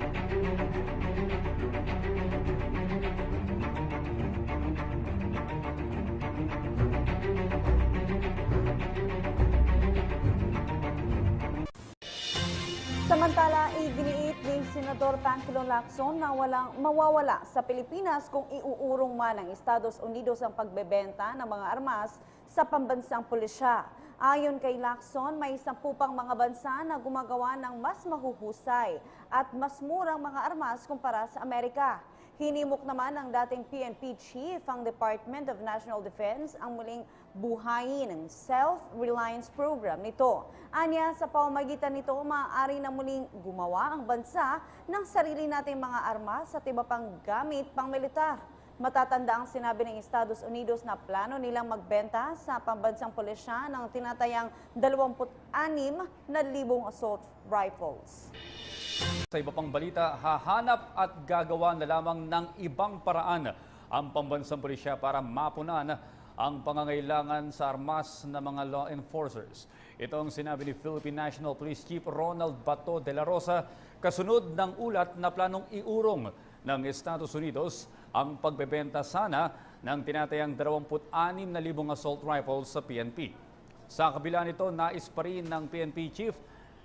thank you Senador Panfilo Lacson na walang mawawala sa Pilipinas kung iuurong man ng Estados Unidos ang pagbebenta ng mga armas sa pambansang pulisya. Ayon kay Lacson, may sampu pang mga bansa na gumagawa ng mas mahuhusay at mas murang mga armas kumpara sa Amerika. Hinimok naman ng dating PNP chief ang Department of National Defense ang muling buhayin ng self-reliance program nito. Anya, sa pamamagitan nito, maaari na muling gumawa ang bansa ng sarili nating mga armas at iba pang gamit pang militar. Matatanda ang sinabi ng Estados Unidos na plano nilang magbenta sa pambansang pulisya ng tinatayang 26 na libong assault rifles. Sa iba pang balita, hahanap at gagawa na lamang ng ibang paraan ang pambansang pulisya para mapunan ang pangangailangan sa armas ng mga law enforcers. Ito ang sinabi ni Philippine National Police Chief Ronald Bato de la Rosa kasunod ng ulat na planong iurong ng Estados Unidos ang pagbebenta sana ng tinatayang 26,000 assault rifles sa PNP. Sa kabila nito, nais pa rin ng PNP Chief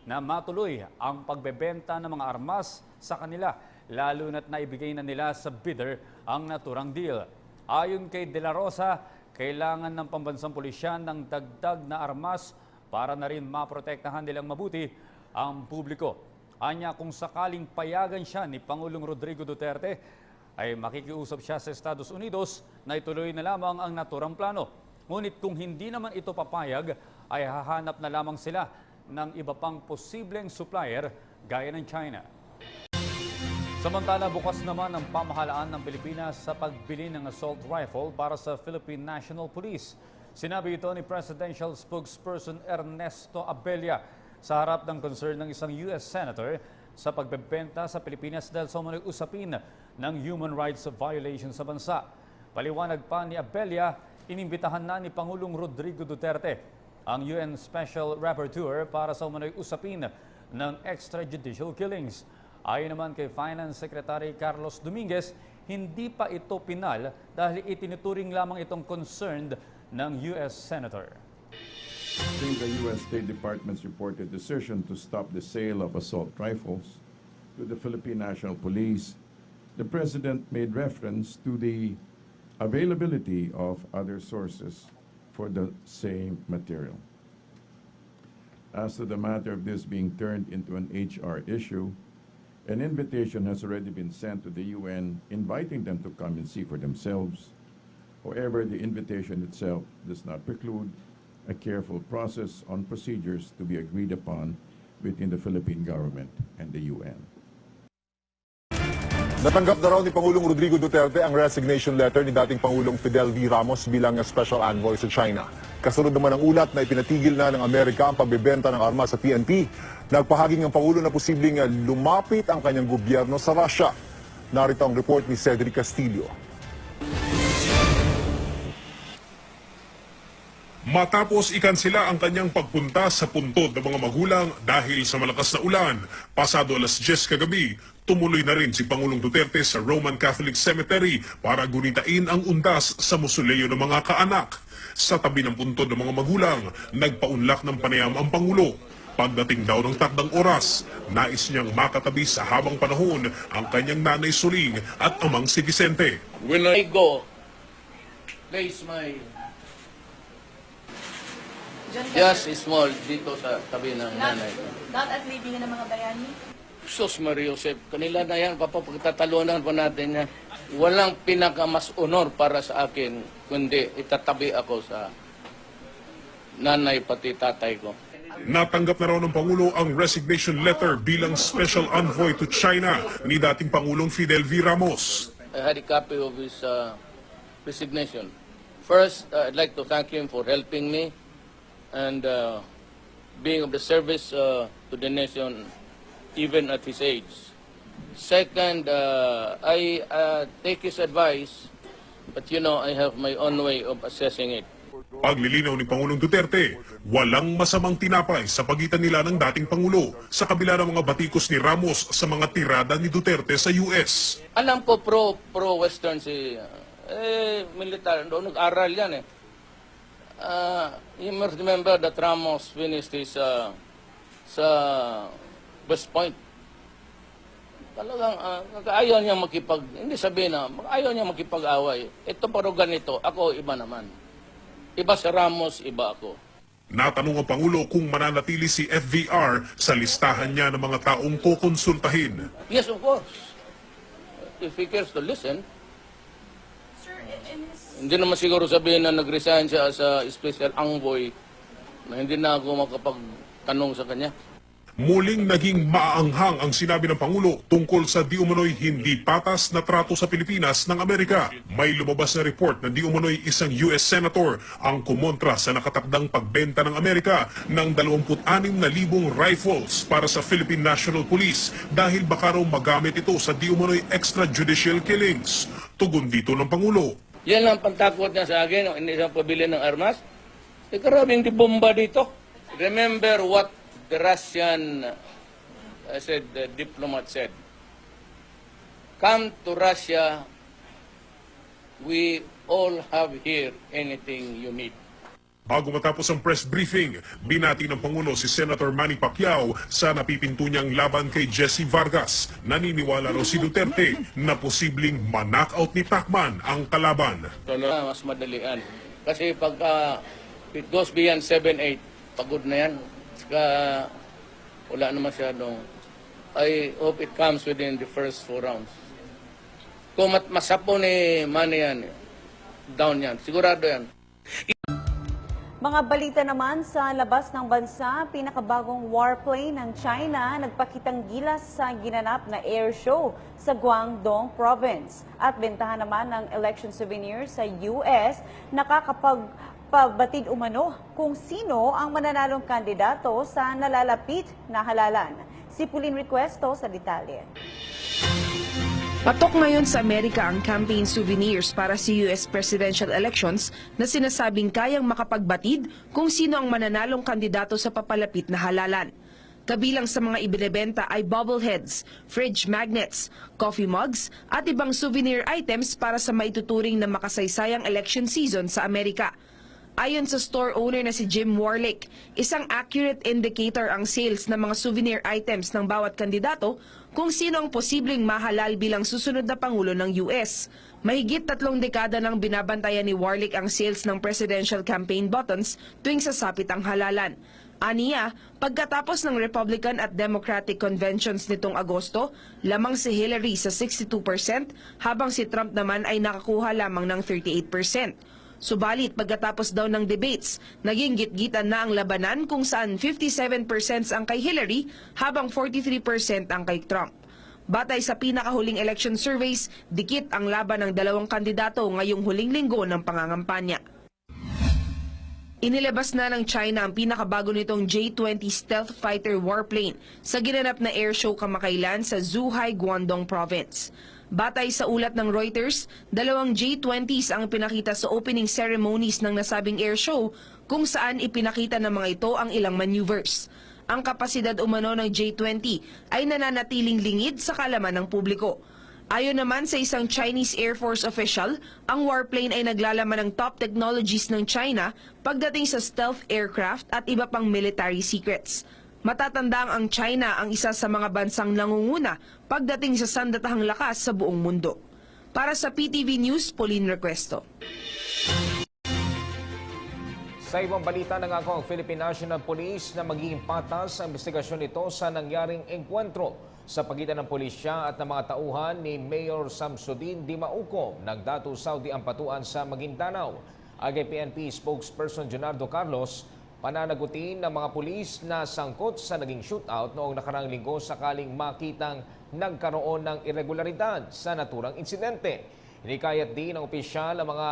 na matuloy ang pagbebenta ng mga armas sa kanila, lalo na't naibigay na nila sa bidder ang naturang deal. Ayon kay De La Rosa, kailangan ng pambansang pulisyan ng dagdag na armas para na rin maprotektahan nilang mabuti ang publiko. Anya kung sakaling payagan siya ni Pangulong Rodrigo Duterte, ay makikiusap siya sa Estados Unidos na ituloy na lamang ang naturang plano. Ngunit kung hindi naman ito papayag, ay hahanap na lamang sila ng iba pang posibleng supplier gaya ng China. Samantala, bukas naman ang pamahalaan ng Pilipinas sa pagbili ng assault rifle para sa Philippine National Police. Sinabi ito ni Presidential Spokesperson Ernesto Abella sa harap ng concern ng isang U.S. Senator sa pagbebenta sa Pilipinas dahil sa mga usapin ng human rights violation sa bansa. Paliwanag pa ni Abella, inimbitahan na ni Pangulong Rodrigo Duterte ang UN Special Rapporteur para sa umunay usapin ng extrajudicial killings. Ayon naman kay Finance Secretary Carlos Dominguez, hindi pa ito pinal dahil itinuturing lamang itong concerned ng US Senator. Since the U.S. State Department's reported decision to stop the sale of assault rifles to the Philippine National Police, the President made reference to the availability of other sources for the same material. As to the matter of this being turned into an HR issue, an invitation has already been sent to the UN inviting them to come and see for themselves. However, the invitation itself does not preclude a careful process on procedures to be agreed upon between the Philippine government and the UN. Natanggap na raw ni Pangulong Rodrigo Duterte ang resignation letter ni dating Pangulong Fidel V. Ramos bilang special envoy sa China. Kasunod naman ang ulat na ipinatigil na ng Amerika ang pagbebenta ng armas sa PNP. Nagpahaging ang Pangulo na posibleng lumapit ang kanyang gobyerno sa Russia. Narito ang report ni Cedric Castillo. Matapos ikansila ang kanyang pagpunta sa puntod ng mga magulang dahil sa malakas na ulan, pasado alas 10 kagabi, tumuloy na rin si Pangulong Duterte sa Roman Catholic Cemetery para gunitain ang undas sa musuleo ng mga kaanak. Sa tabi ng puntod ng mga magulang, nagpaunlak ng panayam ang Pangulo. Pagdating daw ng takdang oras, nais niyang makatabi sa habang panahon ang kanyang nanay Suling at amang si Vicente. When I go, place my just small dito sa tabi ng Not, nanay not at leading ng mga bayani? Sus Maria Josep, kanila na yan, papapagtatalunan pa natin yan. Walang pinakamas honor para sa akin, kundi itatabi ako sa nanay pati tatay ko. Natanggap na raw ng Pangulo ang resignation letter bilang special envoy to China ni dating Pangulong Fidel V. Ramos. I had a copy of his uh, resignation. First, uh, I'd like to thank him for helping me and uh, being of the service uh, to the nation even at his age. Second, uh, I uh, take his advice, but you know, I have my own way of assessing it. Paglilinaw ni Pangulong Duterte, walang masamang tinapay sa pagitan nila ng dating Pangulo sa kabila ng mga batikos ni Ramos sa mga tirada ni Duterte sa US. Alam ko pro pro western si eh militar doon nag-aral yan eh. Uh, you must remember that Ramos finished his uh, sa West Point. Talagang uh, ayaw niya makipag, hindi sabihin na, ayaw niya makipag-away. Ito pero ganito, ako iba naman. Iba si Ramos, iba ako. Natanong ang Pangulo kung mananatili si FVR sa listahan niya ng mga taong kukonsultahin. Yes, of course. If he cares to listen, Sir, in his Hindi naman siguro sabihin na nag-resign siya as a special envoy na hindi na ako makapagtanong sa kanya. Muling naging maaanghang ang sinabi ng Pangulo tungkol sa di umano'y hindi patas na trato sa Pilipinas ng Amerika. May lumabas na report na di umano'y isang US Senator ang kumontra sa nakatakdang pagbenta ng Amerika ng 26,000 rifles para sa Philippine National Police dahil baka raw magamit ito sa di umano'y extrajudicial killings. Tugon dito ng Pangulo. Yan lang pantakot niya sa akin, hindi siya pabili ng armas. Eh, karabing di bomba dito. Remember what the Russian, I said, the diplomat said. Come to Russia, we all have here anything you need. Bago matapos ang press briefing, binati ng Pangulo si Senator Manny Pacquiao sa napipinto niyang laban kay Jesse Vargas. Naniniwala raw si Duterte na posibleng ma-knockout ni Pacman ang kalaban. Ah, mas madalian. Kasi pagka it goes beyond 7-8, pagod na yan. Saka wala na masyadong. I hope it comes within the first four rounds. Kung mat masapo ni Manny yan, down yan. Sigurado yan. Mga balita naman sa labas ng bansa, pinakabagong warplane ng China nagpakitang gilas sa ginanap na air show sa Guangdong Province. At bentahan naman ng election souvenir sa US, nakakapagpabatid umano kung sino ang mananalong kandidato sa nalalapit na halalan. Si Pauline Requesto sa detalye. Patok ngayon sa Amerika ang campaign souvenirs para sa US presidential elections na sinasabing kayang makapagbatid kung sino ang mananalong kandidato sa papalapit na halalan. Kabilang sa mga ibinebenta ay bobbleheads, fridge magnets, coffee mugs at ibang souvenir items para sa maituturing na makasaysayang election season sa Amerika. Ayon sa store owner na si Jim Warlick, isang accurate indicator ang sales ng mga souvenir items ng bawat kandidato kung sino ang posibleng mahalal bilang susunod na Pangulo ng US. Mahigit tatlong dekada nang binabantayan ni Warlick ang sales ng presidential campaign buttons tuwing sasapit ang halalan. Aniya, pagkatapos ng Republican at Democratic conventions nitong Agosto, lamang si Hillary sa 62% habang si Trump naman ay nakakuha lamang ng 38%. Subalit pagkatapos daw ng debates, naging gitgitan na ang labanan kung saan 57% ang kay Hillary habang 43% ang kay Trump. Batay sa pinakahuling election surveys, dikit ang laban ng dalawang kandidato ngayong huling linggo ng pangangampanya. Inilabas na ng China ang pinakabago nitong J-20 stealth fighter warplane sa ginanap na airshow kamakailan sa Zhuhai, Guangdong Province. Batay sa ulat ng Reuters, dalawang J-20s ang pinakita sa opening ceremonies ng nasabing airshow kung saan ipinakita ng mga ito ang ilang maneuvers. Ang kapasidad umano ng J-20 ay nananatiling lingid sa kalaman ng publiko. Ayon naman sa isang Chinese Air Force official, ang warplane ay naglalaman ng top technologies ng China pagdating sa stealth aircraft at iba pang military secrets. Matatandang ang China ang isa sa mga bansang nangunguna pagdating sa sandatahang lakas sa buong mundo. Para sa PTV News, Pauline Requesto. Sa ibang balita nangako ang Philippine National Police na magiging patas ang investigasyon nito sa nangyaring engkwentro sa pagitan ng pulisya at ng mga tauhan ni Mayor Samsudin Dimauco ng Datu Saudi Ampatuan sa Maguindanao. Agay PNP spokesperson Jonardo Carlos, pananagutin ng mga pulis na sangkot sa naging shootout noong nakarang linggo sakaling makitang nagkaroon ng irregularidad sa naturang insidente. Hinikayat din ng opisyal ang mga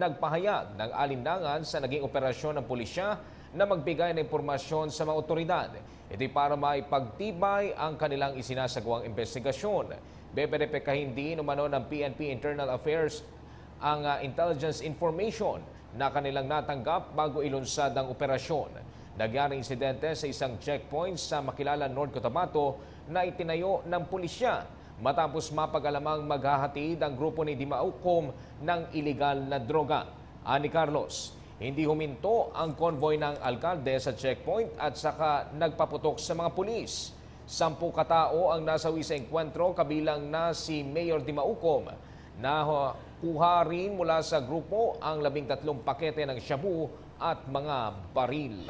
nagpahayag ng alinlangan sa naging operasyon ng pulisya na magbigay ng impormasyon sa mga otoridad. Ito'y para maipagtibay ang kanilang isinasagawang investigasyon. Beberepekahin din umano ng PNP Internal Affairs ang uh, intelligence information na kanilang natanggap bago ilunsad ang operasyon. Nagyari insidente sa isang checkpoint sa Makilala, North Cotabato na itinayo ng pulisya matapos mapag-alamang maghahatid ang grupo ni Dimaukom ng iligal na droga. Ani Carlos, hindi huminto ang konvoy ng alkalde sa checkpoint at saka nagpaputok sa mga pulis. Sampu katao ang nasawi sa enkwentro kabilang na si Mayor Dimaukom na kuha rin mula sa grupo ang labing tatlong pakete ng shabu at mga baril.